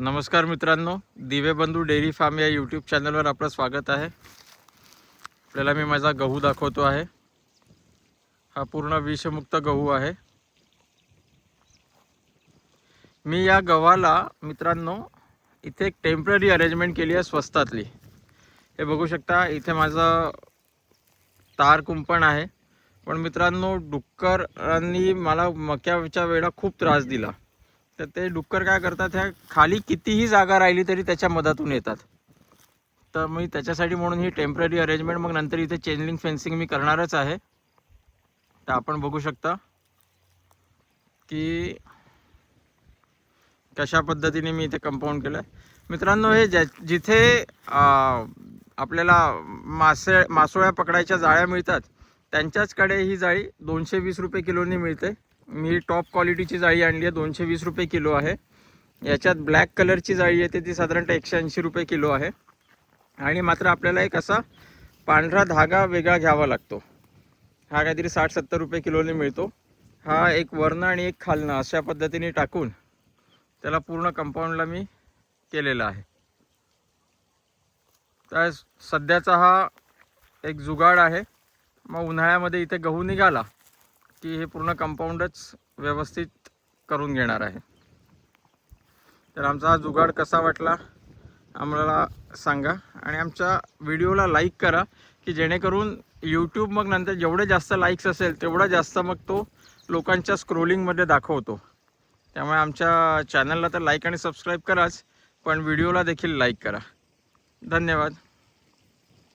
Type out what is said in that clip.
नमस्कार मित्रांनो Divebandhu dairy farm या यूट्यूब चॅनलवर आपलं स्वागत आहे. आपल्याला मी माझा गहू दाखवतो आहे. हा पूर्ण विषमुक्त गहू आहे. मी या गव्हाला मित्रांनो इथे एक टेंपररी अरेंजमेंट केली आहे स्वस्तातली. हे बघू शकता इथे माझं तार कुंपण आहे. पण मित्रांनो डुक्करांनी मला मक्याच्या वेळा खूप त्रास दिला. तर ते डुक्कर काय करतात ह्या खाली कितीही जागा राहिली तरी त्याच्या मधातून येतात. तर मी त्याच्यासाठी म्हणून ही टेंपररी अरेंजमेंट मग नंतर इथे चेनलिंग फेन्सिंग मी करणारच आहे. तर आपण बघू शकता की कशा पद्धतीने मी इथे कंपाऊंड केलं आहे मित्रांनो हे ज्या जिथे आपल्याला मासे मासोळ्या पकडायच्या जाळ्या मिळतात त्यांच्याचकडे ही जाळी दोनशे वीस रुपये किलोनी मिळते. मी टॉप क्वालिटीची जाळी आणली आहे. दोनशे वीस रुपये किलो आहे. याच्यात ब्लॅक कलरची जाळी येते. ती साधारणतः एकशे ऐंशी रुपये किलो आहे. आणि मात्र आपल्याला एक असा पांढरा धागा वेगळा घ्यावा लागतो. हा काहीतरी साठ सत्तर रुपये किलोने मिळतो. हा एक वर्ण आणि एक खालनं अशा पद्धतीने टाकून त्याला पूर्ण कंपाऊंडला मी केलेला आहे. तर सध्याचा हा एक जुगाड आहे. मग उन्हाळ्यामध्ये इथे गहू निघाला. की हे पूर्ण कंपाऊंडच व्यवस्थित करून घेणार आहे. तर आमचा हा जुगाड कसा वाटला आम्हाला सांगा. आणि आमच्या व्हिडिओला लाईक करा की जेणेकरून यूट्यूब मग नंतर जेवढे जास्त लाईक्स असेल तेवढा जास्त मग तो लोकांच्या स्क्रोलिंगमध्ये दाखवतो. त्यामुळे आमच्या चॅनलला तर लाईक आणि सबस्क्राईब कराच पण व्हिडिओला देखील लाईक करा. धन्यवाद.